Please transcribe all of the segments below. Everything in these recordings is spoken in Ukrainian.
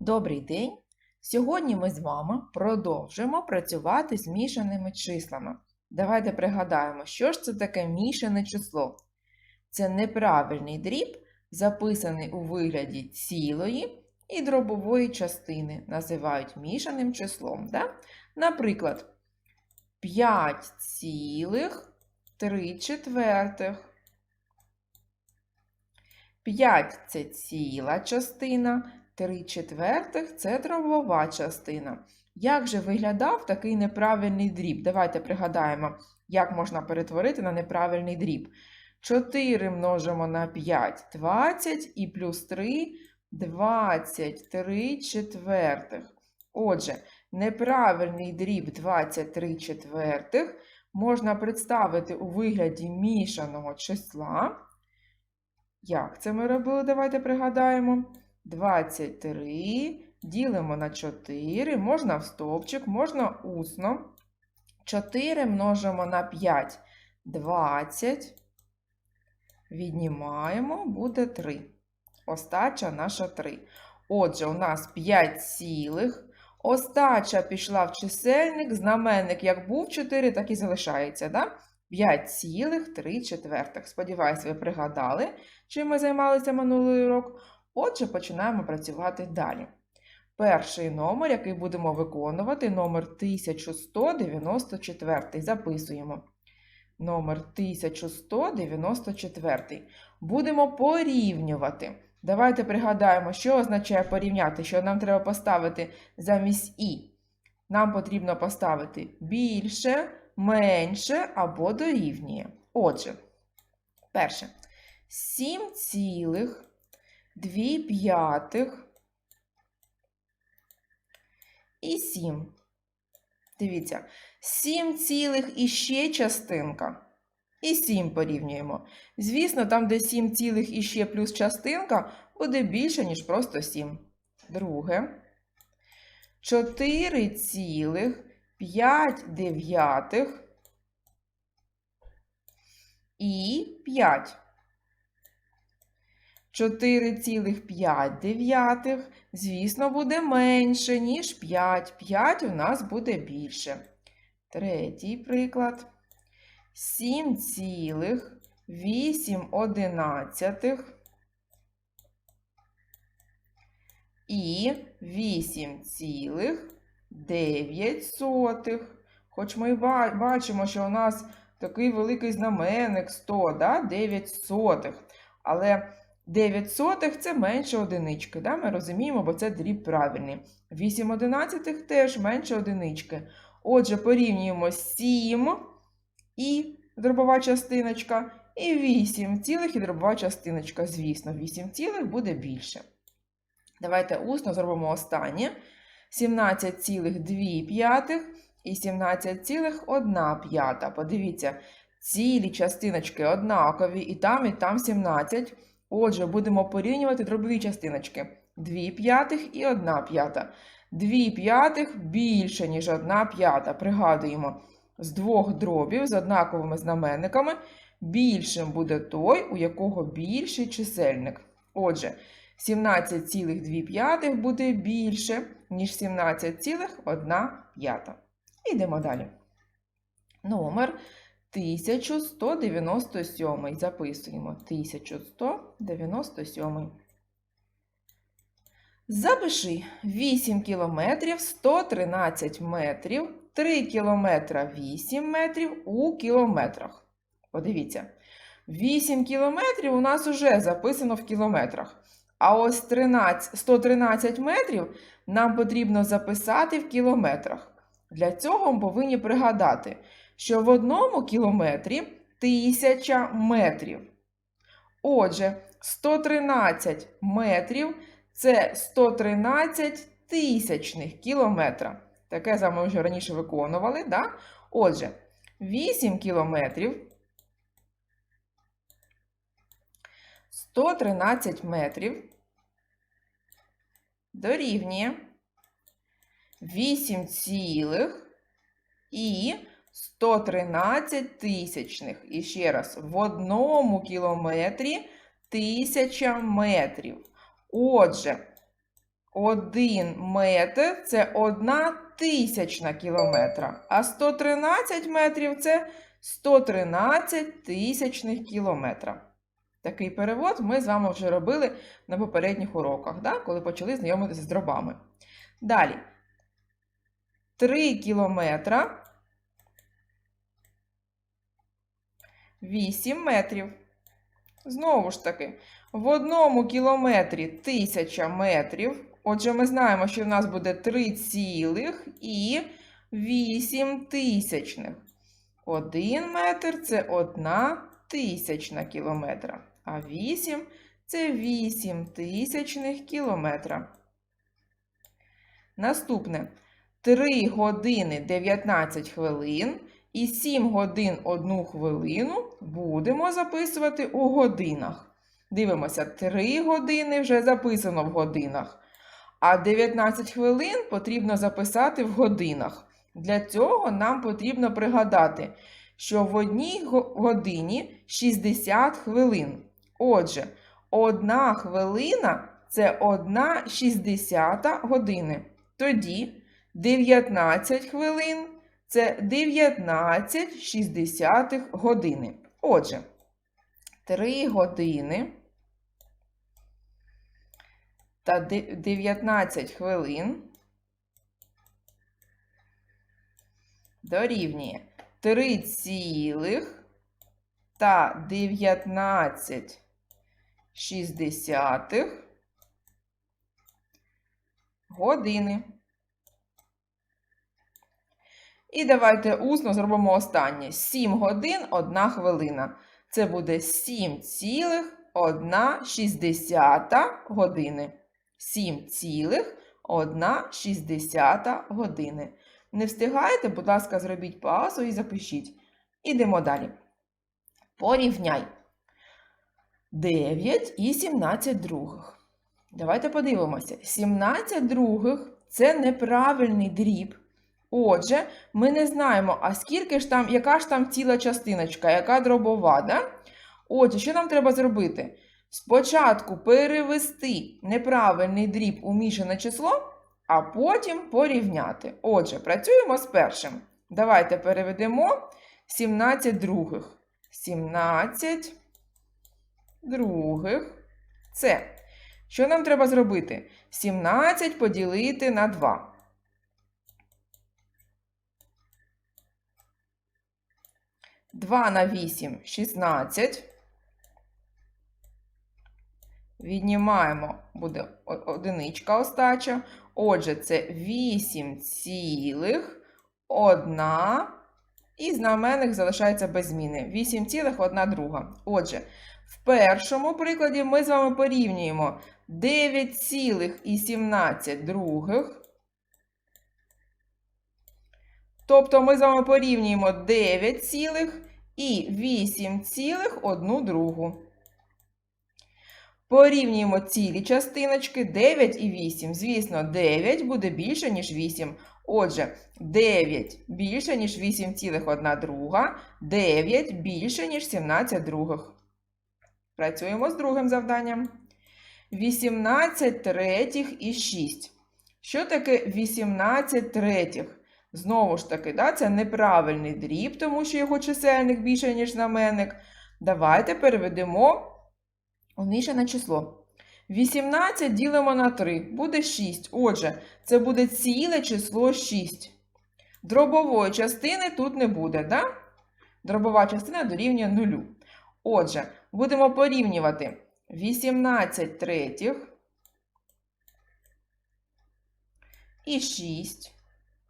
Добрий день! Сьогодні ми з вами продовжуємо працювати з мішаними числами. Давайте пригадаємо, що ж це таке мішане число. Це неправильний дріб, записаний у вигляді цілої і дробової частини, називають мішаним числом. Да? Наприклад, 5,3 четвертих. 5 – це ціла частина, 3 четвертих – це дробова частина. Як же виглядав такий неправильний дріб? Давайте пригадаємо, як можна перетворити на неправильний дріб. 4 множимо на 5 – 20 і плюс 3 – 23 четвертих. Отже, неправильний дріб 23 четвертих можна представити у вигляді мішаного числа. Як це ми робили? Давайте пригадаємо. 23 ділимо на 4, можна в стовпчик, можна усно. 4 множимо на 5 20. Віднімаємо, буде 3. Остача наша 3. Отже, у нас 5 цілих. Остача пішла в чисельник, знаменник як був 4, так і залишається. Да? 5 цілих 3 четвертих. Сподіваюсь, ви пригадали, чим ми займалися минулий урок. Отже, починаємо працювати далі. Перший номер, який будемо виконувати, номер 1194. Записуємо. Номер 1194. Будемо порівнювати. Давайте пригадаємо, що означає порівняти, що нам треба поставити замість І. Нам потрібно поставити більше, менше або дорівнює. Отже, перше. 7 цілих 2 п'ятих і 7. Дивіться, 7 цілих і ще частинка. І 7 порівнюємо. Звісно, там, де 7 цілих і ще плюс частинка, буде більше, ніж просто 7. Друге. 4 цілих 5 дев'ятих і 5. 4,5 звісно, буде менше, ніж 5. 5 у нас буде більше. Третій приклад. 7,8 і 8,9. Хоч ми ба- бачимо, що у нас такий великий знаменник 100, да? 9 сотих. Але 9 сотих це менше одинички. Да? Ми розуміємо, бо це дріб правильний. 8 одинадцятих теж менше одинички. Отже, порівнюємо 7 і дробова частиночка, і 8 цілих і дробова частиночка. Звісно, 8 цілих буде більше. Давайте усно зробимо останнє. 17,2 і 17,1. Подивіться, цілі частиночки однакові, і там, і там 17. Отже, будемо порівнювати дробові частиночки. 2 п'ятих і 1 п'ята. 2 п'ятих більше, ніж 1 п'ята. Пригадуємо, з двох дробів з однаковими знаменниками більшим буде той, у якого більший чисельник. Отже, 17,2 буде більше, ніж 17,1 п'ята. Йдемо далі. Номер 1197. Записуємо 1197. Запиши 8 кілометрів 113 метрів, 3 кілометра 8 метрів у кілометрах. Подивіться, 8 кілометрів у нас вже записано в кілометрах. А ось 13, 113 метрів нам потрібно записати в кілометрах. Для цього ми повинні пригадати, що в одному кілометрі 1000 метрів. Отже, 113 метрів це 113 тисячних кілометра. Таке з вами вже раніше виконували. Да? Отже, 8 кілометрів 113 метрів дорівнює 8 цілих і 113 тисячних. І ще раз, в одному кілометрі 1000 метрів. Отже, 1 метр це 1 тисячна кілометра, а 113 метрів це 113 тисячних кілометра. Такий перевод ми з вами вже робили на попередніх уроках, да? коли почали знайомитися з дробами. Далі. 3 кілометра 8 метрів. Знову ж таки, в одному кілометрі 1000 метрів. Отже, ми знаємо, що в нас буде 3 цілих і 8 тисячних. 1 метр це 1 тисячна кілометра, а 8 це 8 тисячних кілометра. Наступне 3 години 19 хвилин і 7 годин 1 хвилину будемо записувати у годинах. Дивимося, 3 години вже записано в годинах. А 19 хвилин потрібно записати в годинах. Для цього нам потрібно пригадати, що в одній годині 60 хвилин. Отже, одна хвилина це 1 60 години. Тоді 19 хвилин це 19 60 години. Отже, 3 години та де- 19 хвилин дорівнює 3 цілих та 19 шістдесятих години. І давайте усно зробимо останнє. 7 годин 1 хвилина. Це буде 7,1 години. 7,1 години. Не встигаєте, будь ласка, зробіть паузу і запишіть. Ідемо далі. Порівняй. 9 і 17 других. Давайте подивимося. 17 других це неправильний дріб. Отже, ми не знаємо, а скільки ж там, яка ж там ціла частиночка, яка дробова, да? Отже, що нам треба зробити? Спочатку перевести неправильний дріб у мішане число, а потім порівняти. Отже, працюємо з першим. Давайте переведемо 17 других. 17 других. Це. Що нам треба зробити? 17 поділити на 2. 2 на 8 – 16. Віднімаємо, буде одиничка остача. Отже, це 8 цілих 1 і знаменник залишається без зміни. 8 цілих 1 друга. Отже, в першому прикладі ми з вами порівнюємо 9 цілих і 17 других. Тобто ми з вами порівнюємо 9 цілих і 8 цілих 1 другу. Порівнюємо цілі частиночки 9 і 8. Звісно, 9 буде більше, ніж 8. Отже, 9 більше, ніж 8 цілих 1 друга, 9 більше, ніж 17 других. Працюємо з другим завданням. 18 третіх і 6. Що таке 18 третіх? Знову ж таки, да, це неправильний дріб, тому що його чисельник більше, ніж знаменник. Давайте переведемо у мішане число. 18 ділимо на 3, буде 6. Отже, це буде ціле число 6. Дробової частини тут не буде, да? Дробова частина дорівнює 0. Отже, будемо порівнювати 18 третіх і 6.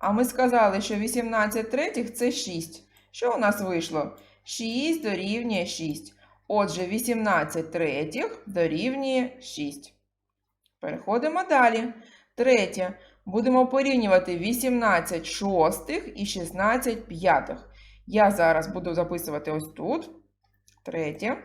А ми сказали, що 18 третіх це 6. Що у нас вийшло? 6 дорівнює 6. Отже, 18 третіх дорівнює 6. Переходимо далі. Третє. Будемо порівнювати 18 шостих і 16 п'ятих. Я зараз буду записувати ось тут. Третє.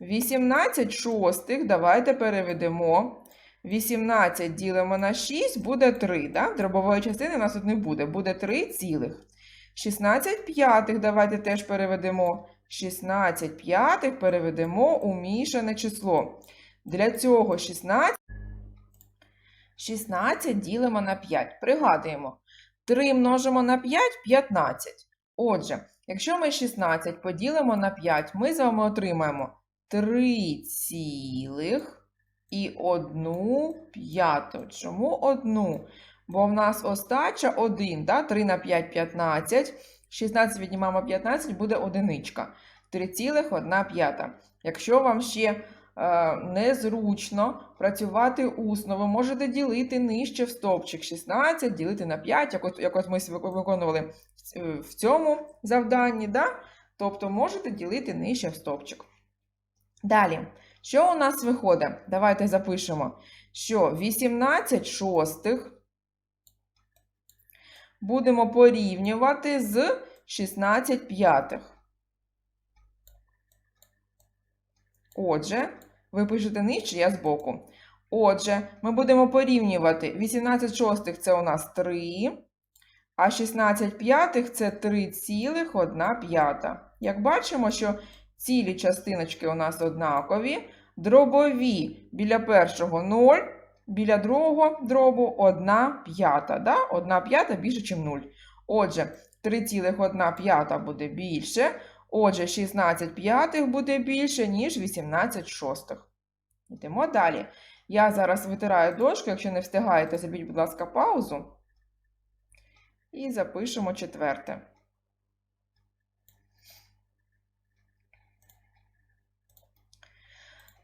18 шостих. Давайте переведемо. 18 ділимо на 6, буде 3. Да? Дробової частини у нас тут не буде. Буде 3 цілих. 16 п'ятих давайте теж переведемо. 16 п'ятих переведемо у мішане число. Для цього 16, 16 ділимо на 5. Пригадуємо. 3 множимо на 5 15. Отже, якщо ми 16 поділимо на 5, ми з вами отримаємо 3 цілих і 1 п'яту. Чому 1? Бо в нас остача 1, да? 3 на 5 15. 16 віднімаємо 15, буде одиничка. 3,1 п'ята. Якщо вам ще е, незручно працювати усно, ви можете ділити нижче в стовпчик 16, ділити на 5, як от, ми виконували в- цьому завданні. Да? Тобто можете ділити нижче в стовпчик. Далі, що у нас виходить? Давайте запишемо, що 18 шостих будемо порівнювати з 16 п'ятих. Отже, ви пишете нижче, я збоку. Отже, ми будемо порівнювати 18 шостих це у нас 3, а 16 п'ятих це 3,1 п'ята. Як бачимо, що цілі частиночки у нас однакові, дробові біля першого 0, біля другого дробу 1 п'ята. Да? 1 п'ята більше, ніж 0. Отже, 3,1 п'ята буде більше. Отже, 16 п'ятих буде більше, ніж 18 шостих. Йдемо далі. Я зараз витираю дошку, якщо не встигаєте, забіть, будь ласка, паузу. І запишемо четверте.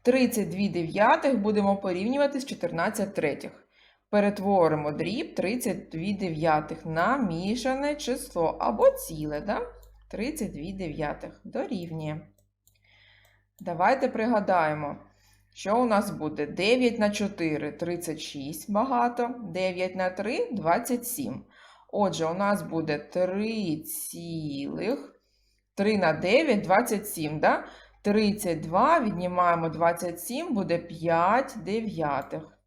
Тридцять дві дев'ятих будемо порівнювати з 14 третіх. Перетворимо дріб 32 дев'ятих на мішане число або ціле, да? 32 дев'ятих дорівнює. Давайте пригадаємо, що у нас буде 9 на 4 36 багато, 9 на 3 27. Отже, у нас буде 3 цілих 3 на 9 27, да? 32 віднімаємо 27, буде 5 дев'ятих.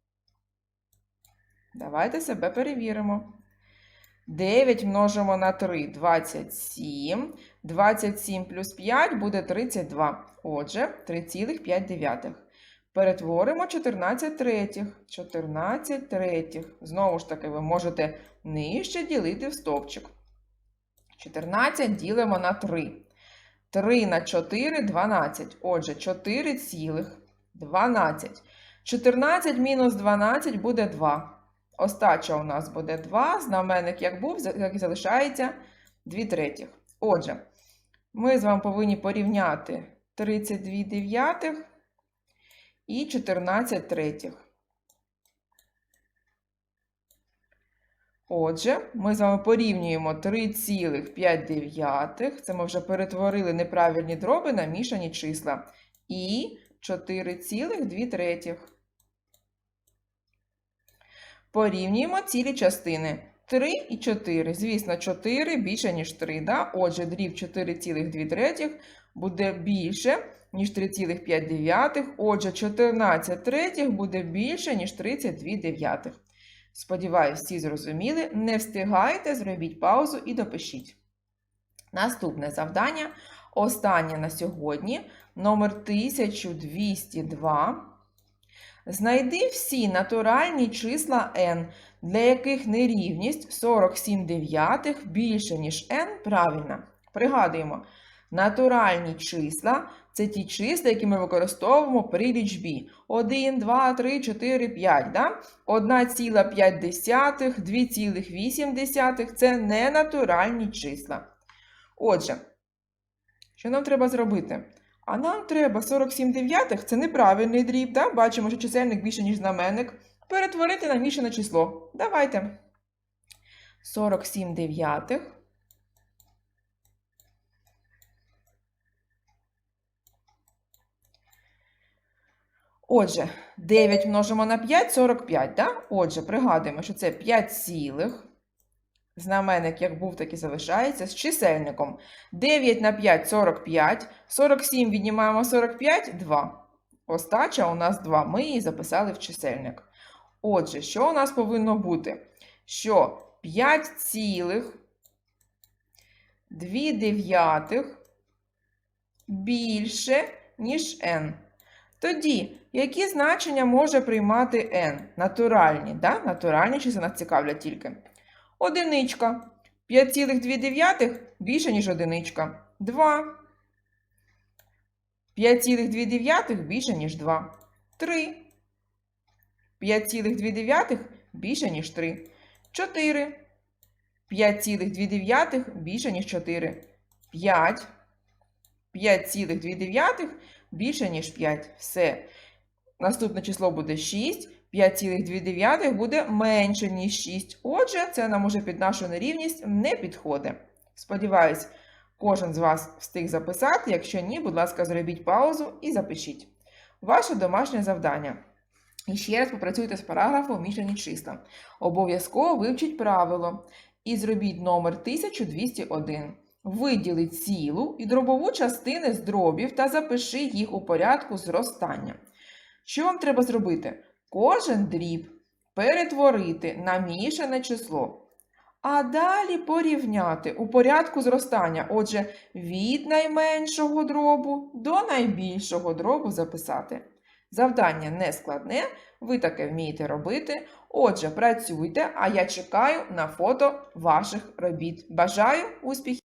Давайте себе перевіримо. 9 множимо на 3 27. 27 плюс 5 буде 32. Отже, 3,5. Перетворимо 14 третіх. 14 третіх. Знову ж таки, ви можете нижче ділити в стовпчик. 14 ділимо на 3. 3 на 4 12. Отже, 4 цілих 12. 14 мінус 12 буде 2. Остача у нас буде 2, знаменник як був, як і залишається 2 третіх. Отже, ми з вами повинні порівняти 32 дев'ятих і 14 третіх. Отже, ми з вами порівнюємо 3,5 дев'ятих. Це ми вже перетворили неправильні дроби на мішані числа. І 4,2 третіх. Порівнюємо цілі частини. 3 і 4. Звісно, 4 більше, ніж 3. Да? Отже, дріб 4,2 буде більше, ніж 3,5. Отже, 14 третіх буде більше, ніж 32 дев'ятих. Сподіваюсь, всі зрозуміли. Не встигайте, зробіть паузу і допишіть. Наступне завдання. Останнє на сьогодні. Номер 1202. Знайди всі натуральні числа n, для яких нерівність 47 дев'ятих більше, ніж n, правильна. Пригадуємо, натуральні числа це ті числа, які ми використовуємо при лічбі. 1, 2, 3, 4, 5. Да? 1,5, 2,8 це не натуральні числа. Отже, що нам треба зробити? А нам треба 47 дев'ятих, це неправильний дріб, да? бачимо, що чисельник більше, ніж знаменник, перетворити на мішане число. Давайте. 47 дев'ятих. Отже, 9 множимо на 5 45, да? Отже, пригадуємо, що це 5 цілих. Знаменник як був, так і залишається з чисельником. 9 на 5 45. 47 віднімаємо 45 2. Остача у нас 2. Ми її записали в чисельник. Отже, що у нас повинно бути? Що 5 цілих 2 дев'ятих більше, ніж n. Тоді, які значення може приймати n? Натуральні, да? Натуральні числа нас цікавлять тільки. Одиничка. 5,2 більше, ніж одиничка. 2. 5,2 більше, ніж 2. 3. 5,2 більше, ніж 3. 4. 5,2 більше, ніж 4. 5. 5,2 більше, ніж 5. Все. Наступне число буде 6. 5,2 буде менше, ніж 6. Отже, це нам уже під нашу нерівність не підходить. Сподіваюсь, кожен з вас встиг записати. Якщо ні, будь ласка, зробіть паузу і запишіть. Ваше домашнє завдання. І ще раз попрацюйте з параграфом мішані числа. Обов'язково вивчіть правило і зробіть номер 1201. Виділи цілу і дробову частини з дробів та запиши їх у порядку зростання. Що вам треба зробити? Кожен дріб перетворити на мішане число. А далі порівняти у порядку зростання. Отже, від найменшого дробу до найбільшого дробу записати. Завдання не складне, ви таке вмієте робити. Отже, працюйте, а я чекаю на фото ваших робіт. Бажаю успіхів!